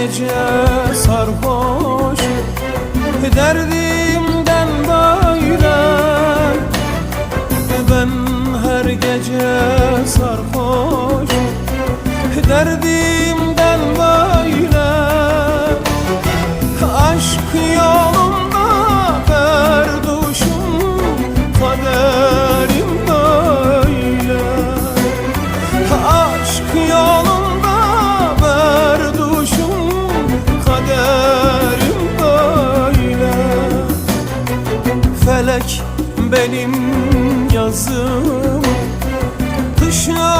gece sarhoş. Derdimden dairem Ben her gece sarhoş. Derdimden dairem Aşk yolunda ferduşum Kaderim böyle. Aşk yolunda melek benim yazım. Kışla